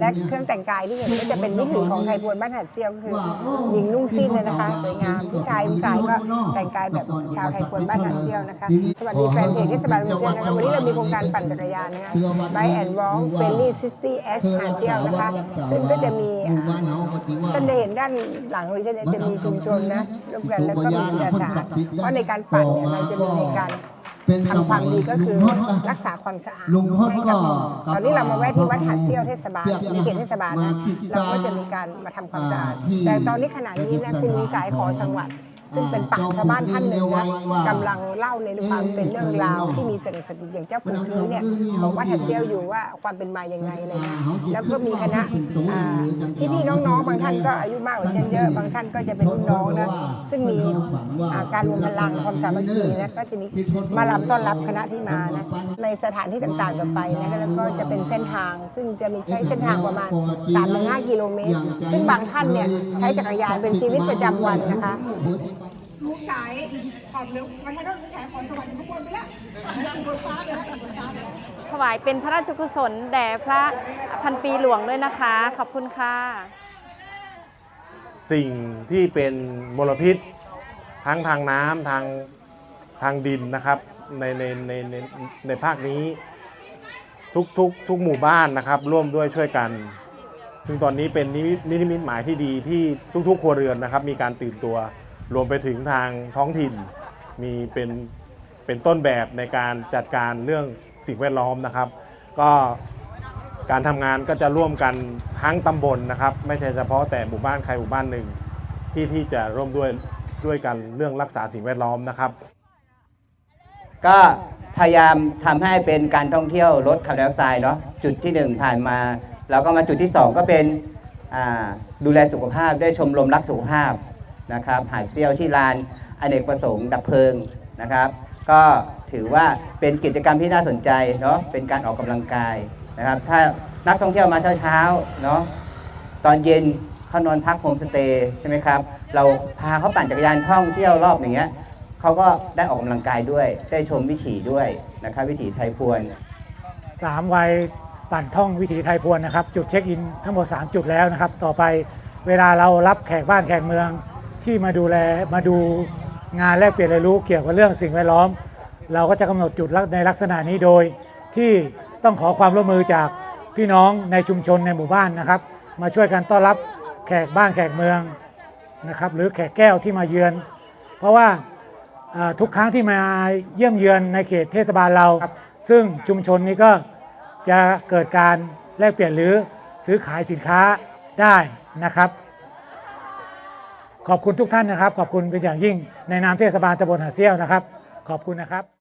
และเครื่องแต่งกายที่เห็นก็จะเป็นวิถีของไทยพวนบ้านหัดเซี่ยวก็คือหญิงนุ่งสิ้นเลยนะคะ สวยงามผู้ชายผู้ชายก็แต่งกายแบบชาวไทยพวนบ้านหัดเซี่ยวนะคะ สวัสดีแฟนเพจเทศบาลเมืองเซี่ยวนะคะวันนี้เรามีโครงการปั่นจักรยานนะคะ Bike and Walk Friendly City S หาดเซี่ยวนะคะ ซึ่งก็จะมีอ่าท่านได้เห็นด้านหลังของดิฉันเนี่ยจะมีชุมชนนะร่วมกันแล้วก็มีจิตอาสาเพราะในการปั่นเนี่ยเราจะมีในการ ทำความดีก็คือรักษาความสะอาดลุงพจน์ให้กับก็ตอนนี้เรามาแวะที่วัดหาดเซี่ยวเทศบาลในเขตเทศบาลนะเราก็จะมีการมาทำความสะอาดแต่ตอนนี้ขณะนี้นะคุณลุงสายขอสังวัด ซึ่งเป็นปราชญ์ชาวบ้านท่านหนึ่งนะกำลังเล่าในความเป็นเรื่องราวที่มีสิ่งศักดิ์สิทธิ์อย่างเจ้าปู่คือเนี่ยของวัดหาดเซี่ยวอยู่ว่าความเป็นมายังไงเลยนะแล้วก็มีคณะอ่าพี่ๆน้องๆ บางท่านก็อายุมากกว่าฉันเยอะบางท่านก็จะเป็นรุ่นน้องนะซึ่งมีอ่าการรวมพลังความสามัคคีนะก็จะมีมาลำต้อนรับคณะที่มานะในสถานที่ต่างๆกันไปนะแล้วก็จะเป็นเส้นทาง ซึ่งจะมีใช้เส้นทางประมาณ3-5กิโลเมตร ซึ่งบางท่านเนี่ยใช้จักรยานเป็นชีวิตประจำวันนะคะ ลูกสายขอบเร็วมันให้รถลูกสายขอสวรรค์ข้างบนไปแล้วอยู่บนฟ้าไปล้วอยู่บนฟ้าไปล้วถวายเป็นพระราชกุศลแด่พระพันปีหลวงด้วยนะคะ ขอบคุณค่ะ สิ่งที่เป็นมลพิษ ทั้งทางน้ำทางทางดินนะครับในในในในในภาคนี้ ทุกทุกทุกหมู่บ้านนะครับ ร่วมด้วยช่วยกัน ซึ่งตอนนี้เป็นนิมิตนิมิตหมายที่ดีที่ทุกๆครัวเรือนนะครับ มีการตื่นตัว รวมไปถึงทางท้องถิ่นมีเป็นเป็นต้นแบบในการจัดการเรื่องสิ่งแวดล้อมนะครับ ก็การทำงานก็จะร่วมกันทั้งตำบลนะครับ ไม่ใช่เฉพาะแต่หมู่บ้านใครหมู่บ้านหนึ่งที่ที่จะร่วมด้วยด้วยกันเรื่องรักษาสิ่งแวดล้อมนะครับ ก็พยายามทำให้เป็นการท่องเที่ยวลดคาร์บอนไดออกไซด์เนาะจุดที่ 1 ผ่านมา แล้วก็มาจุดที่ 2 ก็เป็นอ่าดูแลสุขภาพด้วยชมรมรักสุขภาพ นะครับหาดเซี่ยวที่ลานอเนกประสงค์ดับเพลิงนะครับ ก็ถือว่าเป็นกิจกรรมที่น่าสนใจเนาะเป็นการออกกำลังกายนะครับ ถ้านักท่องเที่ยวมาเช้าๆเนาะตอนเย็นเขานอนพักโฮมสเตย์ใช่ไหมครับ เราพาเขาปั่นจักรยานท่องเที่ยวรอบอย่างเงี้ยเขาก็ได้ออกกำลังกายด้วย ได้ชมวิถีด้วยนะครับ วิถีไทยพวนสามวัยปั่นท่องวิถีไทยพวนนะครับ จุดเช็คอินทั้งหมด 3 จุดแล้วนะครับ ต่อไปเวลาเรารับแขกบ้านแขกเมือง ที่มาดูแลมาดูงานแลกเปลี่ยนเรียนรู้เกี่ยวกับเรื่องสิ่งแวดล้อม เราก็จะกำหนดจุดในลักษณะนี้โดย ที่ต้องขอความร่วมมือจากพี่น้องในชุมชนในหมู่บ้านนะครับ มาช่วยกันต้อนรับแขกบ้านแขกเมืองนะครับหรือแขกแก้วที่มาเยือน เพราะว่าทุกครั้งที่มาเยี่ยมเยือนในเขตเทศบาลเรารซึ่งชุมชนนี้ก็จะเกิดการแลกเปลี่ยนหรือซื้อขายสินค้าได้นะครับ ขอบคุณทุกท่านนะครับ ขอบคุณเป็นอย่างยิ่งในนามเทศบาลตำบลหาดเซี่ยวนะครับ ขอบคุณนะครับ